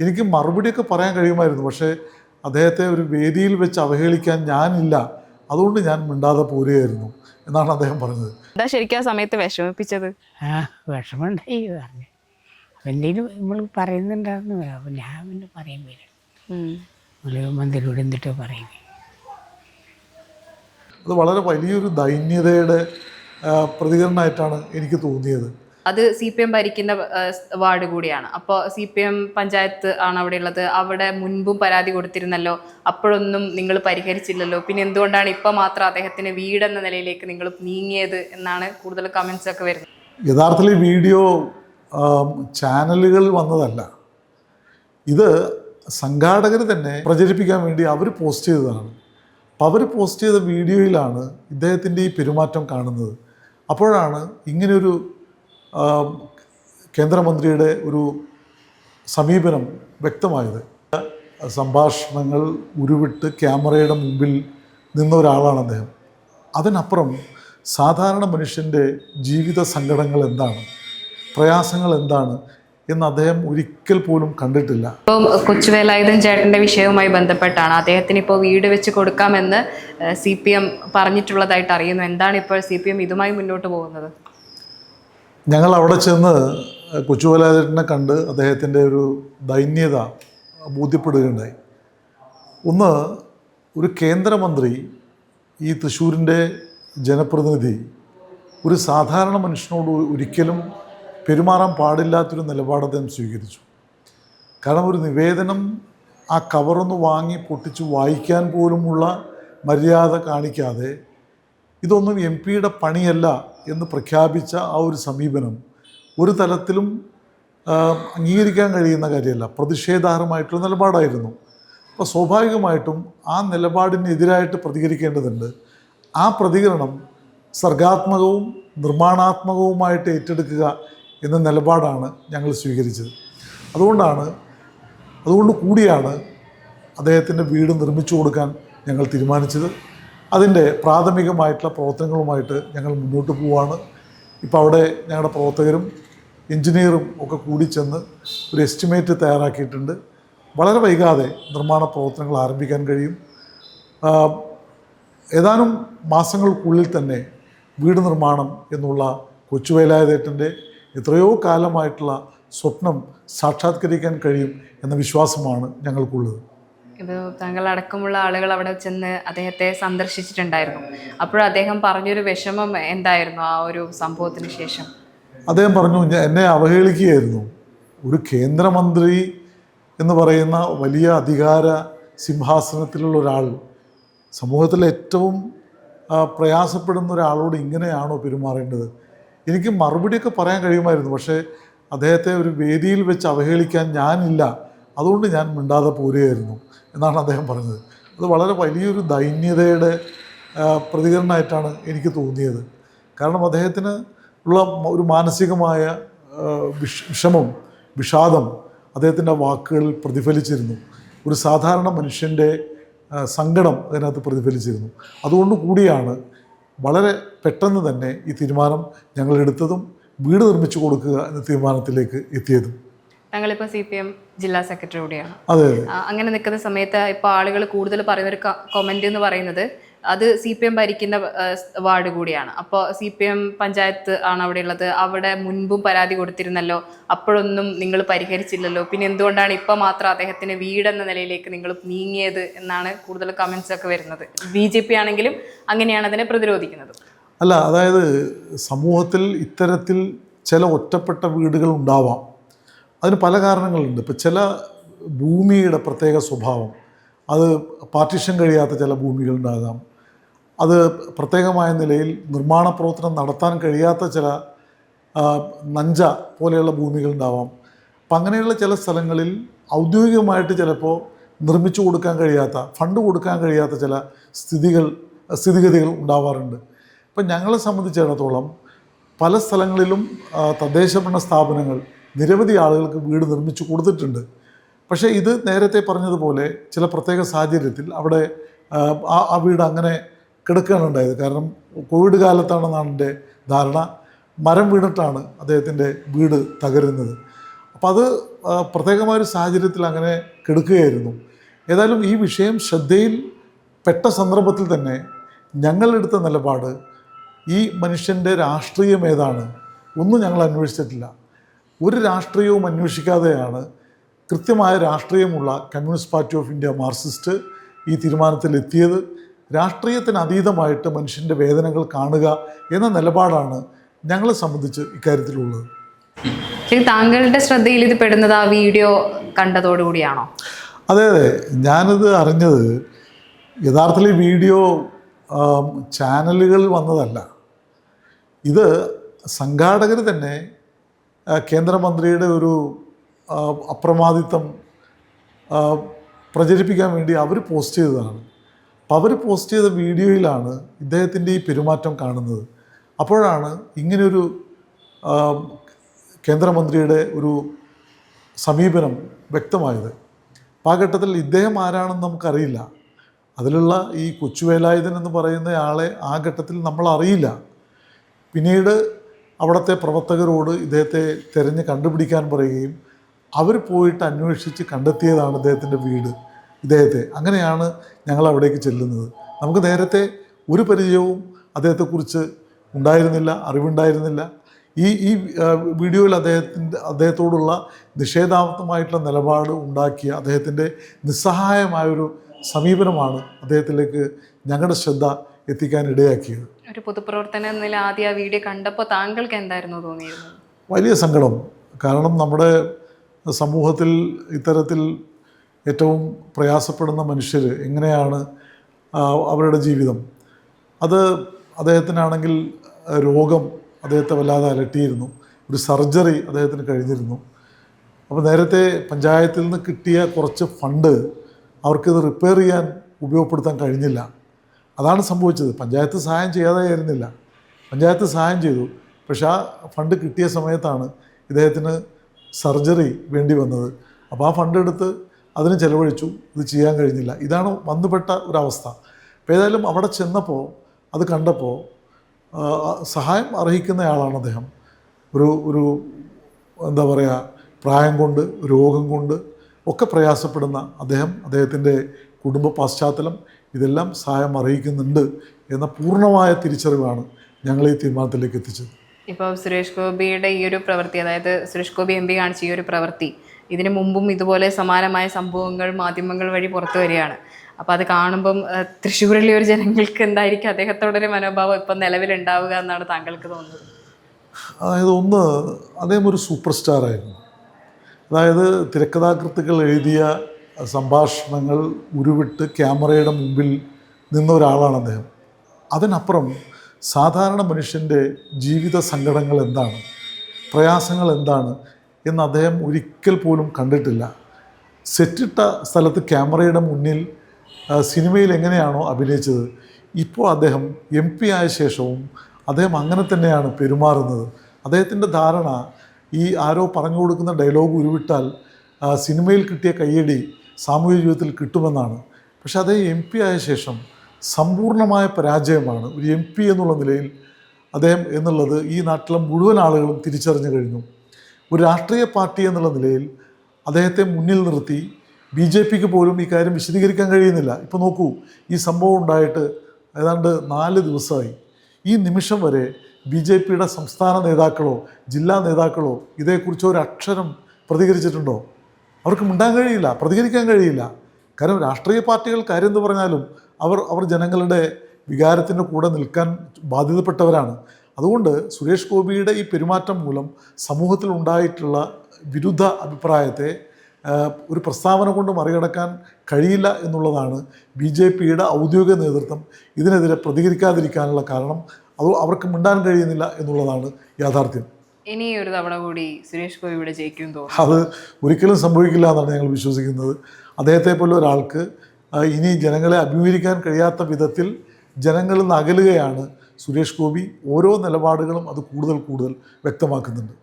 എനിക്ക് മറുപടിയൊക്കെ പറയാൻ കഴിയുമായിരുന്നു. പക്ഷേ അദ്ദേഹത്തെ ഒരു വേദിയിൽ വെച്ച് അവഹേളിക്കാൻ ഞാനില്ല. അതുകൊണ്ട് ഞാൻ മിണ്ടാതെ പോരുകയായിരുന്നു എന്നാണ് അദ്ദേഹം പറഞ്ഞത്. എന്താ ശരിക്കും ആ സമയത്ത് വിഷമിപ്പിച്ചത്? ആ വിഷമമുണ്ടായി പറഞ്ഞു. എന്തെങ്കിലും നമ്മൾ പറയുന്നുണ്ടായിരുന്നു. ഞാൻ പിന്നെ പറയാൻ വരും ഉം. നമ്മൾ മന്ത്രിയോട് എന്തിട്ടോ പറയും അത് വളരെ വലിയൊരു ദൈന്യതയുടെ പ്രതികരണമായിട്ടാണ് എനിക്ക് തോന്നിയത്. അത് സി പി എം ഭരിക്കുന്ന വാർഡ് കൂടിയാണ്. അപ്പോൾ സി പി എം പഞ്ചായത്ത് ആണ് അവിടെ ഉള്ളത്. അവിടെ മുൻപും പരാതി കൊടുത്തിരുന്നല്ലോ. അപ്പോഴൊന്നും നിങ്ങൾ പരിഹരിച്ചില്ലല്ലോ. പിന്നെ എന്തുകൊണ്ടാണ് ഇപ്പം മാത്രം അദ്ദേഹത്തിന് വീടെന്ന നിലയിലേക്ക് നിങ്ങൾ നീങ്ങിയത് എന്നാണ് കൂടുതൽ കമൻസ് ഒക്കെ വരുന്നത്. യഥാർത്ഥത്തിൽ വീഡിയോ ചാനലുകൾ വന്നതല്ല. ഇത് സംഘാടകർ തന്നെ പ്രചരിപ്പിക്കാൻ വേണ്ടി അവർ പോസ്റ്റ് ചെയ്തതാണ്. അപ്പോൾ അവർ പോസ്റ്റ് ചെയ്ത വീഡിയോയിലാണ് ഇദ്ദേഹത്തിന്റെ ഈ പെരുമാറ്റം കാണുന്നത്. അപ്പോഴാണ് ഇങ്ങനെയൊരു കേന്ദ്രമന്ത്രിയുടെ ഒരു സമീപനം വ്യക്തമായത്. സംഭാഷണങ്ങൾ ഉരുവിട്ട് ക്യാമറയുടെ മുമ്പിൽ നിന്ന ഒരാളാണ് അദ്ദേഹം. അതിനപ്പുറം സാധാരണ മനുഷ്യന്റെ ജീവിത സങ്കടങ്ങൾ എന്താണ്? പ്രയാസങ്ങൾ എന്താണ്? എന്ന് അദ്ദേഹം ഒരിക്കൽ പോലും കണ്ടിട്ടില്ല. ഇപ്പം കൊച്ചുവേലായുധൻ ചേട്ടന്റെ വിഷയവുമായി ബന്ധപ്പെട്ടാണ്. അദ്ദേഹത്തിന് ഇപ്പോൾ വീട് വെച്ച് കൊടുക്കാമെന്ന് സി പി എം പറഞ്ഞിട്ടുള്ളതായിട്ട് അറിയുന്നു. എന്താണ് ഇപ്പോൾ സി പി എം ഇതുമായി മുന്നോട്ട് പോകുന്നത്? ഞങ്ങൾ അവിടെ ചെന്ന് കൊച്ചുവലാചേട്ടനെ കണ്ട് അദ്ദേഹത്തിന്റെ ഒരു ദൈന്യത ബോധ്യപ്പെടുകയുണ്ടായി. ഒന്ന് ഒരു കേന്ദ്രമന്ത്രി ഈ തൃശ്ശൂരിന്റെ ജനപ്രതിനിധി ഒരു സാധാരണ മനുഷ്യനോട് ഒരിക്കലും പെരുമാറാൻ പാടില്ലാത്തൊരു നിലപാട് അദ്ദേഹം സ്വീകരിച്ചു. കാരണം ഒരു നിവേദനം ആ കവറൊന്ന് വാങ്ങി പൊട്ടിച്ച് വായിക്കാൻ പോലുമുള്ള മര്യാദ കാണിക്കാതെ ഇതൊന്നും എം പിയുടെ പണിയല്ല എന്ന് പ്രഖ്യാപിച്ച ആ ഒരു സമീപനം ഒരു തലത്തിലും അംഗീകരിക്കാൻ കഴിയുന്ന കാര്യമല്ല. പ്രതിഷേധാർഹമായിട്ടുള്ള നിലപാടായിരുന്നു. അപ്പോൾ സ്വാഭാവികമായിട്ടും ആ നിലപാടിനെതിരായിട്ട് പ്രതികരിക്കേണ്ടതുണ്ട്. ആ പ്രതികരണം സർഗാത്മകവും നിർമ്മാണാത്മകവുമായിട്ട് ഏറ്റെടുക്കുക എന്ന നിലപാടാണ് ഞങ്ങൾ സ്വീകരിച്ചത്. അതുകൊണ്ടാണ് അതുകൊണ്ട് കൂടിയാണ് അദ്ദേഹത്തിന്റെ വീട് നിർമ്മിച്ചു കൊടുക്കാൻ ഞങ്ങൾ തീരുമാനിച്ചത്. അതിന്റെ പ്രാഥമികമായിട്ടുള്ള പ്രവർത്തനങ്ങളുമായിട്ട് ഞങ്ങൾ മുന്നോട്ട് പോവുകയാണ് ഇപ്പോൾ അവിടെ ഞങ്ങളുടെ പ്രവർത്തകരും എഞ്ചിനീയറും ഒക്കെ കൂടി ചെന്ന് ഒരു എസ്റ്റിമേറ്റ് തയ്യാറാക്കിയിട്ടുണ്ട്. വളരെ വൈകാതെ നിർമ്മാണ പ്രവർത്തനങ്ങൾ ആരംഭിക്കാൻ കഴിയും. ഏതാനും മാസങ്ങൾക്കുള്ളിൽ തന്നെ വീട് നിർമ്മാണം എന്നുള്ള കൊച്ചുവേലായതേട്ടന്റെ എത്രയോ കാലമായിട്ടുള്ള സ്വപ്നം സാക്ഷാത്കരിക്കാൻ കഴിയും എന്ന വിശ്വാസമാണ് ഞങ്ങൾക്കുള്ളത്. ഇത് താങ്കൾ അടക്കമുള്ള ആളുകൾ അവിടെ ചെന്ന് അദ്ദേഹത്തെ സന്ദർശിച്ചിട്ടുണ്ടായിരുന്നു. അപ്പോൾ അദ്ദേഹം പറഞ്ഞൊരു വിഷമം എന്തായിരുന്നു ആ ഒരു സംഭവത്തിന് ശേഷം? അദ്ദേഹം പറഞ്ഞു "ഞാൻ- എന്നെ അവഹേളിക്കുകയായിരുന്നു. ഒരു കേന്ദ്രമന്ത്രി എന്ന് പറയുന്ന വലിയ അധികാര സിംഹാസനത്തിലുള്ള ഒരാൾ സമൂഹത്തിൽ ഏറ്റവും പ്രയാസപ്പെടുന്ന ഒരാളോട് ഇങ്ങനെയാണോ പെരുമാറേണ്ടത്? എനിക്ക് മറുപടിയൊക്കെ പറയാൻ കഴിയുമായിരുന്നു. പക്ഷേ അദ്ദേഹത്തെ ഒരു വേദിയിൽ വെച്ച് അവഹേളിക്കാൻ ഞാനില്ല. അതുകൊണ്ട് ഞാൻ മിണ്ടാതെ പോരുകയായിരുന്നു. എന്നാണ് അദ്ദേഹം പറഞ്ഞത്. അത് വളരെ വലിയൊരു ദൈന്യതയുടെ പ്രതികരണമായിട്ടാണ് എനിക്ക് തോന്നിയത്. കാരണം അദ്ദേഹത്തിന് ഉള്ള ഒരു മാനസികമായ വിഷ വിഷമം വിഷാദം അദ്ദേഹത്തിന്റെ വാക്കുകളിൽ പ്രതിഫലിച്ചിരുന്നു. ഒരു സാധാരണ മനുഷ്യന്റെ സങ്കടം അതിനകത്ത് പ്രതിഫലിച്ചിരുന്നു. അതുകൊണ്ട് കൂടിയാണ് വളരെ പെട്ടെന്ന് തന്നെ ഈ തീരുമാനം ഞങ്ങൾ എടുത്തതും വീട് നിർമ്മിച്ചു കൊടുക്കുക എന്ന തീരുമാനത്തിലേക്ക് എത്തിയതും. താങ്കളിപ്പോൾ സി പി എം ജില്ലാ സെക്രട്ടറി കൂടിയാണ്. അങ്ങനെ നിൽക്കുന്ന സമയത്ത് ഇപ്പോൾ ആളുകൾ കൂടുതൽ പറയുന്ന ഒരു കൊമന്റ് എന്ന് പറയുന്നത് അത് സി പി എം ഭരിക്കുന്ന വാർഡ് കൂടിയാണ്. അപ്പോൾ സി പി എം പഞ്ചായത്ത് ആണ് അവിടെ ഉള്ളത്. അവിടെ മുൻപും പരാതി കൊടുത്തിരുന്നല്ലോ. അപ്പോഴൊന്നും നിങ്ങൾ പരിഹരിച്ചില്ലല്ലോ. പിന്നെ എന്തുകൊണ്ടാണ് ഇപ്പം മാത്രം അദ്ദേഹത്തിന് വീടെന്ന നിലയിലേക്ക് നിങ്ങൾ നീങ്ങിയത് എന്നാണ് കൂടുതൽ കമന്റ്സ് ഒക്കെ വരുന്നത്. ബി ജെ പി ആണെങ്കിലും അങ്ങനെയാണ് അതിനെ പ്രതിരോധിക്കുന്നത്. അല്ല അതായത് സമൂഹത്തിൽ ഇത്തരത്തിൽ ചില ഒറ്റപ്പെട്ട വീടുകൾ ഉണ്ടാവാം. അതിന് പല കാരണങ്ങളുണ്ട്. ഇപ്പം ചില ഭൂമിയുടെ പ്രത്യേക സ്വഭാവം അത് പാർട്ടീഷൻ കഴിയാത്ത ചില ഭൂമികളുണ്ടാകാം. അത് പ്രത്യേകമായ നിലയിൽ നിർമ്മാണ പ്രവർത്തനം നടത്താൻ കഴിയാത്ത ചില നഞ്ച പോലെയുള്ള ഭൂമികളുണ്ടാവാം. അപ്പം അങ്ങനെയുള്ള ചില സ്ഥലങ്ങളിൽ ഔദ്യോഗികമായിട്ട് ചിലപ്പോൾ നിർമ്മിച്ചു കൊടുക്കാൻ കഴിയാത്ത ഫണ്ട് കൊടുക്കാൻ കഴിയാത്ത ചില സ്ഥിതികൾ സ്ഥിതിഗതികൾ ഉണ്ടാവാറുണ്ട്. ഇപ്പം ഞങ്ങളെ സംബന്ധിച്ചിടത്തോളം പല സ്ഥലങ്ങളിലും തദ്ദേശ ഭരണ സ്ഥാപനങ്ങൾ നിരവധി ആളുകൾക്ക് വീട് നിർമ്മിച്ച് കൊടുത്തിട്ടുണ്ട്. പക്ഷേ ഇത് നേരത്തെ പറഞ്ഞതുപോലെ ചില പ്രത്യേക സാഹചര്യത്തിൽ അവിടെ ആ, വീട് അങ്ങനെ കിടക്കുകയാണ് ഉണ്ടായത് കാരണം കോവിഡ് കാലത്താണെന്നാണ് എന്റെ ധാരണ. മരം വീണിട്ടാണ് അദ്ദേഹത്തിന്റെ വീട് തകരുന്നത്. അപ്പോൾ അത് പ്രത്യേകമായ ഒരു സാഹചര്യത്തിൽ അങ്ങനെ കിടക്കുകയായിരുന്നു. ഏതായാലും ഈ വിഷയം ശ്രദ്ധയിൽ പെട്ട സന്ദർഭത്തിൽ തന്നെ ഞങ്ങളെടുത്ത നിലപാട് ഈ മനുഷ്യന്റെ രാഷ്ട്രീയം ഏതാണ്? ഒന്നും ഞങ്ങൾ അന്വേഷിച്ചിട്ടില്ല. ഒരു രാഷ്ട്രീയവും അന്വേഷിക്കാതെയാണ് കൃത്യമായ രാഷ്ട്രീയമുള്ള communist party of India Marxist ഈ തീരുമാനത്തിലെത്തിയത്. രാഷ്ട്രീയത്തിന് അതീതമായിട്ട് മനുഷ്യന്റെ വേദനകൾ കാണുക എന്ന നിലപാടാണ് ഞങ്ങളെ സംബന്ധിച്ച് ഇക്കാര്യത്തിലുള്ളത്. താങ്കളുടെ ശ്രദ്ധയിൽ ഇത് പെടുന്നത് ആ വീഡിയോ കണ്ടതോടുകൂടിയാണോ? അതെ അതെ. ഞാനത് അറിഞ്ഞത് യഥാർത്ഥത്തിൽ ഈ വീഡിയോ ചാനലുകൾ ചാനലുകളിൽ വന്നതല്ല. ഇത് സംഘാടകർ തന്നെ കേന്ദ്രമന്ത്രിയുടെ ഒരു അപ്രമാദിത്വം പ്രചരിപ്പിക്കാൻ വേണ്ടി അവർ പോസ്റ്റ് ചെയ്തതാണ്. അപ്പോൾ അവർ പോസ്റ്റ് ചെയ്ത വീഡിയോയിലാണ് ഇദ്ദേഹത്തിന്റെ ഈ പെരുമാറ്റം കാണുന്നത്. അപ്പോഴാണ് ഇങ്ങനെയൊരു കേന്ദ്രമന്ത്രിയുടെ ഒരു സമീപനം വ്യക്തമായത്. അപ്പോൾ ആ ഘട്ടത്തിൽ ഇദ്ദേഹം ആരാണെന്ന് നമുക്കറിയില്ല. അതിലുള്ള ഈ കൊച്ചുവേലായുധൻ എന്ന് പറയുന്ന ആളെ ആ ഘട്ടത്തിൽ നമ്മൾ അറിയില്ല പിന്നീട് അവിടുത്തെ പ്രവർത്തകരോട് ഇദ്ദേഹത്തെ തിരഞ്ഞ് കണ്ടുപിടിക്കാൻ പറയുകയും അവർ പോയിട്ട് അന്വേഷിച്ച് കണ്ടെത്തിയതാണ് ഇദ്ദേഹത്തിന്റെ വീട് ഇദ്ദേഹത്തെ. അങ്ങനെയാണ് ഞങ്ങൾ അവിടേക്ക് ചെല്ലുന്നത്. നമുക്ക് നേരത്തെ ഒരു പരിചയവും അദ്ദേഹത്തെക്കുറിച്ച് ഉണ്ടായിരുന്നില്ല അറിവുണ്ടായിരുന്നില്ല. ഈ ഈ വീഡിയോയിൽ അദ്ദേഹത്തിന്റെ അദ്ദേഹത്തോടുള്ള നിഷേധാത്മകമായിട്ടുള്ള നിലപാട് ഉണ്ടാക്കിയ അദ്ദേഹത്തിന്റെ നിസ്സഹായമായൊരു സമീപനമാണ് അദ്ദേഹത്തിലേക്ക് ഞങ്ങളുടെ ശ്രദ്ധ എത്തിക്കാൻ ഇടയാക്കിയത്. ഒരു പൊതുപ്രവർത്തന നില ആദ്യം ആ വീഡിയോ കണ്ടപ്പോൾ താങ്കൾക്ക് എന്തായിരുന്നു തോന്നിയിരുന്നത്? വലിയ സങ്കടം. കാരണം നമ്മുടെ സമൂഹത്തിൽ ഇത്തരത്തിൽ ഏറ്റവും പ്രയാസപ്പെടുന്ന മനുഷ്യർ എങ്ങനെയാണ് അവരുടെ ജീവിതം? അത് അദ്ദേഹത്തിനാണെങ്കിൽ രോഗം അദ്ദേഹത്തെ വല്ലാതെ അലട്ടിയിരുന്നു. ഒരു സർജറി അദ്ദേഹത്തിന് കഴിഞ്ഞിരുന്നു. അപ്പോൾ നേരത്തെ പഞ്ചായത്തിൽ നിന്ന് കിട്ടിയ കുറച്ച് ഫണ്ട് അവർക്കിത് റിപ്പയർ ചെയ്യാൻ ഉപയോഗപ്പെടുത്താൻ കഴിഞ്ഞില്ല. അതാണ് സംഭവിച്ചത്. പഞ്ചായത്ത് സഹായം ചെയ്യാതായിരുന്നില്ല. പഞ്ചായത്ത് സഹായം ചെയ്തു. പക്ഷെ ആ ഫണ്ട് കിട്ടിയ സമയത്താണ് ഇദ്ദേഹത്തിന് സർജറി വേണ്ടി വന്നത്. അപ്പോൾ ആ ഫണ്ട് എടുത്ത് അതിന് ചിലവഴിച്ചു. ഇത് ചെയ്യാൻ കഴിഞ്ഞില്ല. ഇതാണ് വന്നുപെട്ട ഒരവസ്ഥ അപ്പോൾ ഏതായാലും അവിടെ ചെന്നപ്പോൾ അത് കണ്ടപ്പോൾ സഹായം അർഹിക്കുന്നയാളാണ് അദ്ദേഹം. ഒരു ഒരു എന്താ പറയുക പ്രായം കൊണ്ട് രോഗം കൊണ്ട് ഒക്കെ പ്രയാസപ്പെടുന്ന അദ്ദേഹം അദ്ദേഹത്തിന്റെ കുടുംബ പശ്ചാത്തലം ഇതെല്ലാം സഹായം അർഹിക്കുന്നുണ്ട് എന്ന പൂർണമായ തിരിച്ചറിവാണ് ഞങ്ങൾ ഈ തീരുമാനത്തിലേക്ക് എത്തിച്ചത്. ഇപ്പോൾ സുരേഷ് ഗോപിയുടെ ഈ ഒരു പ്രവൃത്തി അതായത് സുരേഷ് ഗോപി എം പി കാണിച്ച ഈ ഒരു പ്രവൃത്തി ഇതിനു മുമ്പും ഇതുപോലെ സമാനമായ സംഭവങ്ങൾ മാധ്യമങ്ങൾ വഴി പുറത്തു വരികയാണ്. അപ്പോൾ അത് കാണുമ്പം തൃശ്ശൂരിലെ ഒരു ജനങ്ങൾക്ക് എന്തായിരിക്കും അദ്ദേഹത്തോടൊരു മനോഭാവം ഇപ്പം നിലവിലുണ്ടാവുക എന്നാണ് താങ്കൾക്ക് തോന്നുന്നത്? അതായത് ഒന്ന് അദ്ദേഹം ഒരു സൂപ്പർ സ്റ്റാറായിരുന്നു. അതായത് തിരക്കഥാകൃത്തുക്കൾ എഴുതിയ സംഭാഷണങ്ങൾ ഉരുവിട്ട് ക്യാമറയുടെ മുമ്പിൽ നിന്ന ഒരാളാണ് അദ്ദേഹം. അതിനപ്പുറം സാധാരണ മനുഷ്യന്റെ ജീവിത സങ്കടങ്ങൾ എന്താണ്? പ്രയാസങ്ങൾ എന്താണ്? എന്ന് അദ്ദേഹം ഒരിക്കൽ പോലും കണ്ടിട്ടില്ല. സെറ്റിട്ട സ്ഥലത്ത് ക്യാമറയുടെ മുന്നിൽ സിനിമയിൽ എങ്ങനെയാണോ അഭിനയിച്ചത് ഇപ്പോൾ അദ്ദേഹം എം പി ആയ ശേഷവും അദ്ദേഹം അങ്ങനെ തന്നെയാണ് പെരുമാറുന്നത്. അദ്ദേഹത്തിന്റെ ധാരണ ഈ ആരോ പറഞ്ഞു കൊടുക്കുന്ന ഡയലോഗ് ഉരുവിട്ടാൽ സിനിമയിൽ കിട്ടിയ കയ്യടി സാമൂഹിക ജീവിതത്തിൽ കിട്ടുമെന്നാണ്. പക്ഷെ അതേ എം പി ആയ ശേഷം സമ്പൂർണമായ പരാജയമാണ് ഒരു എം പി എന്നുള്ള നിലയിൽ അദ്ദേഹം എന്നുള്ളത് ഈ നാട്ടിലെ മുഴുവൻ ആളുകളും തിരിച്ചറിഞ്ഞു കഴിഞ്ഞു. ഒരു രാഷ്ട്രീയ പാർട്ടി എന്നുള്ള നിലയിൽ അദ്ദേഹത്തെ മുന്നിൽ നിർത്തി ബി ജെ പിക്ക് പോലും ഈ കാര്യം വിശദീകരിക്കാൻ കഴിയുന്നില്ല. ഇപ്പോൾ നോക്കൂ ഈ സംഭവം ഉണ്ടായിട്ട് ഏതാണ്ട് നാല് ദിവസമായി. ഈ നിമിഷം വരെ ബി ജെ പിയുടെ സംസ്ഥാന നേതാക്കളോ ജില്ലാ നേതാക്കളോ ഇതേക്കുറിച്ച് ഒരു അക്ഷരം പ്രതികരിച്ചിട്ടുണ്ടോ? അവർക്ക് മിണ്ടാൻ കഴിയില്ല പ്രതികരിക്കാൻ കഴിയില്ല. കാരണം രാഷ്ട്രീയ പാർട്ടികൾ കാര്യം എന്ന് പറഞ്ഞാലും അവർ അവർ ജനങ്ങളുടെ വികാരത്തിന്റെ കൂടെ നിൽക്കാൻ ബാധ്യതപ്പെട്ടവരാണ്. അതുകൊണ്ട് സുരേഷ് ഗോപിയുടെ ഈ പെരുമാറ്റം മൂലം സമൂഹത്തിൽ ഉണ്ടായിട്ടുള്ള വിരുദ്ധ അഭിപ്രായത്തെ ഒരു പ്രസ്താവന കൊണ്ട് മറികടക്കാൻ കഴിയില്ല എന്നുള്ളതാണ് ബി ജെ പിയുടെ ഔദ്യോഗിക നേതൃത്വം ഇതിനെതിരെ പ്രതികരിക്കാതിരിക്കാനുള്ള കാരണം. അത് അവർക്ക് മിണ്ടാൻ കഴിയുന്നില്ല എന്നുള്ളതാണ് യാഥാർത്ഥ്യം. ഇനി ഒരു തവണ കൂടി സുരേഷ് ഗോപി ഇവിടെ ജയിക്കും തോന്നുന്നു. അത് ഒരിക്കലും സംഭവിക്കില്ല എന്നാണ് ഞങ്ങൾ വിശ്വസിക്കുന്നത്. അദ്ദേഹത്തെ പോലെ ഒരാൾക്ക് ഇനി ജനങ്ങളെ അഭിമുഖീകരിക്കാൻ കഴിയാത്ത വിധത്തിൽ ജനങ്ങളിൽ നിന്ന് അകലുകയാണ് സുരേഷ് ഗോപി. ഓരോ നിലപാടുകളും അത് കൂടുതൽ കൂടുതൽ വ്യക്തമാക്കുന്നുണ്ട്.